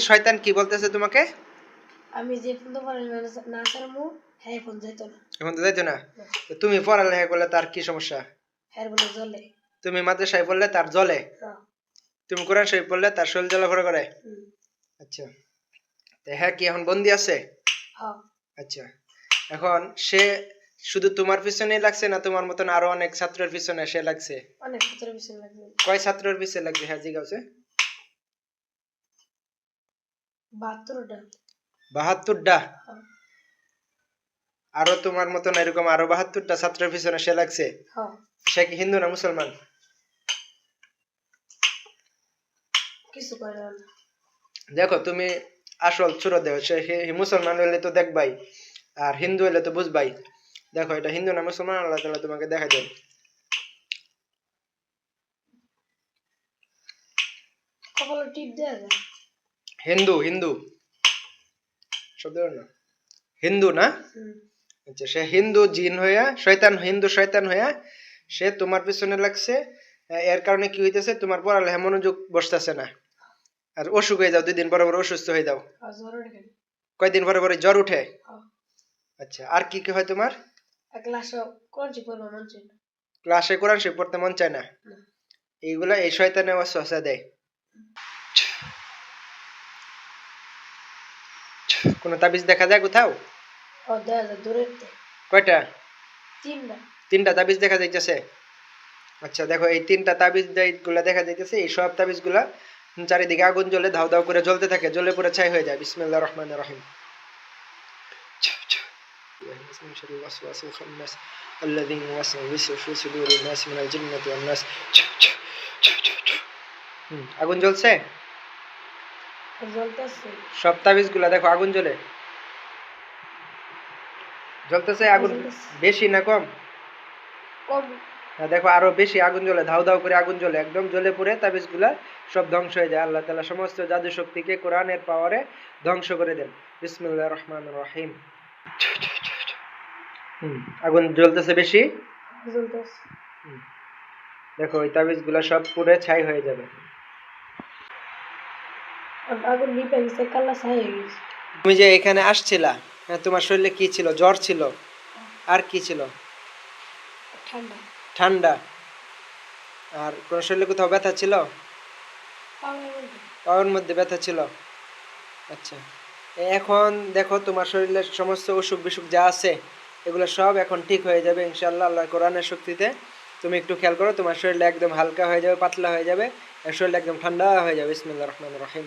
শয়তান কি বলতেছে তোমাকে? আমি যে ফোন না হ্যাঁ ফোন যেত না। এখন তো যাইতো না? তো তুমি পড়ালেখা করলে তার কি সমস্যা? হ্যাঁ বলে জ্বলে। তুমি মাদ্রাসায় পড়লে তার হ্যাঁ। তুমি কোরআন শরীফ পড়লে তার শরীর করে? আচ্ছা। তো হ্যাঁ কি এখন বন্দি আছে? হ্যাঁ। আচ্ছা। এখন সে শুধু তোমার পিছনেই লাগছে না তোমার মতন আরও অনেক ছাত্রের পিছনে সে লাগছে? অনেক ভিতরে বিষয় লাগবে। কয় ছাত্রের পিছনে লাগছে হ্যাঁ জিজ্ঞাসা বাহাত্তরটা। আরও তোমার মতন এরকম আরও বাহাত্তরটা ছাত্রের পিছনে সে লাগছে? হ্যাঁ। সে কি হিন্দু না মুসলমান? দেখো তুমি আসল চুরো দেও সে মুসলমান হলে তো দেখবাই আর হিন্দু হলে তো বুঝবাই। দেখো এটা হিন্দু না মুসলমান? আল্লাহ তাআলা তোমাকে দেখা দেন। টিপ দেওয়া যায়। হিন্দু হিন্দু। শব্দ না। হিন্দু না? আচ্ছা সে হিন্দু জিন হইয়া শয়তান হিন্দু শয়তান হইয়া সে তোমার পিছনে লাগছে এর কারণে কি হইতেছে তোমার পড়ালেখা মনোযোগ বসতেছে না। আর অসুখ হয়ে যাও দুই দিন পরে পরে অসুস্থ হয়ে যাও? কয়দিন পরে পরে জ্বর উঠে? আচ্ছা আর কি কি হয় তোমার? ক্লাসে কোরআন শরীফ পড়তে মন চায় না? না। এইগুলা এই শয়তানে ওয়াসওয়াসা দেয়। কোনো তাবিজ দেখা যায় কোথাও ও দেওয়া যায় দূরের তে। কয়টা তিনটা তিনটা তাবিজ দেখা যাইতেছে আচ্ছা দেখো এই তিনটা তাবিজ গুলা দেখা যাইতেছে এই সব তাবিজ গুলা চারিদিকে আগুন জ্বলে ধাও ধাও করে জ্বলতে থাকে জ্বলে পুরো ছাই হয়ে যায় বিসমিল্লাহ রহমান রহিম الذي يوسوس في صدور الناس من الجنة والناس হুম, আগুন জ্বলছে জ্বলতেছে সব তাবিজগুলা দেখো আগুন জ্বলে। জ্বলতেছে আগুন বেশি না কম? কম। হ্যাঁ, দেখো আরও বেশি আগুন জ্বলে ধাউ ধাউ করে আগুন জ্বলে একদম জ্বলে পুড়ে তাবিজগুলা সব ধ্বংস হয়ে যায়। আল্লাহ তালা সমস্ত জাদু শক্তিকে কোরআনের পাওয়ারে ধ্বংস করে দেন। বিসমুল্লাহ রহমান রহিম। আগুন জ্বলতেছে বেশি? জ্বলতেছে। দেখো ওই তাবিজগুলা সব পুড়ে ছাই হয়ে যাবে। আগুন নিপে গেছে কালা ছাই হয়ে গেছে তুমি যে এখানে আসছিলা হ্যাঁ তোমার শরীরে কি ছিল? জ্বর ছিল? আর কি ছিল? ঠান্ডা। ঠান্ডা। আর কোন শরীরে কোথাও ব্যথা ছিল? পাওয়ার মধ্যে। ব্যথা ছিল? আচ্ছা। এখন দেখো তোমার শরীরের সমস্ত অসুখ বিসুখ যা আছে এগুলো সব এখন ঠিক হয়ে যাবে ইনশাল্লাহ আল্লাহ কোরআনের শক্তিতে। তুমি একটু খেয়াল করো তোমার শরীরটা একদম হালকা হয়ে যাবে পাতলা হয়ে যাবে আর শরীরটা একদম ঠান্ডা হয়ে যাবে। ইসমিল্লা রহমান রহিম।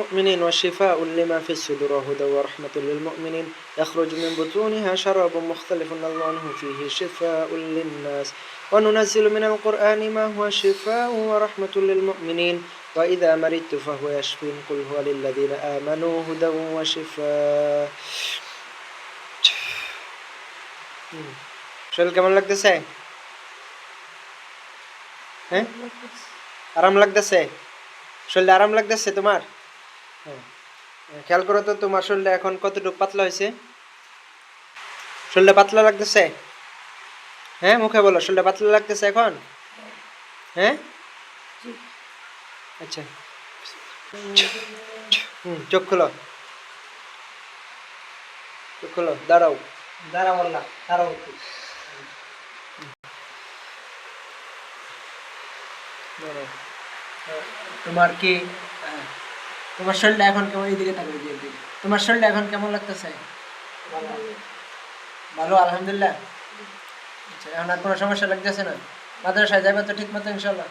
للمؤمنين وشفاء لما في الصدور وهدى ورحمة للمؤمنين يخرج من بطونها شراب مختلف ألوانه فيه شفاء للناس وننزل من القرآن ما هو شفاء ورحمة للمؤمنين وإذا مرضت فهو يشفين قل هو للذين آمنوا هدى وشفاء হুম। শরীর কেমন লাগতেছে হ্যাঁ আরাম লাগতেছে শরীরে আরাম লাগতেছে তোমার হ্যাঁ খেয়াল করো তো তোমার শরীরটা এখন কতটুকু পাতলা হয়েছে? শরীরটা পাতলা লাগতেছে? হ্যাঁ মুখে বলো শরীরটা পাতলা লাগতেছে এখন? হ্যাঁ? আচ্ছা। হুম চোখ খোলো। চোখ খোলো দাঁড়াও। দাঁড়াও একটু। দাঁড়াও। তোমার কি তোমার শরীরটা এখন কেমন? এইদিকে থাকবে এইদিকে তোমার শরীরটা এখন কেমন লাগতেছে? ভালো। আলহামদুলিল্লাহ। আচ্ছা এখন আর কোনো সমস্যা লাগতেছে না? মাদ্রাসায় যাবে তো ঠিক মতো ইনশাল্লাহ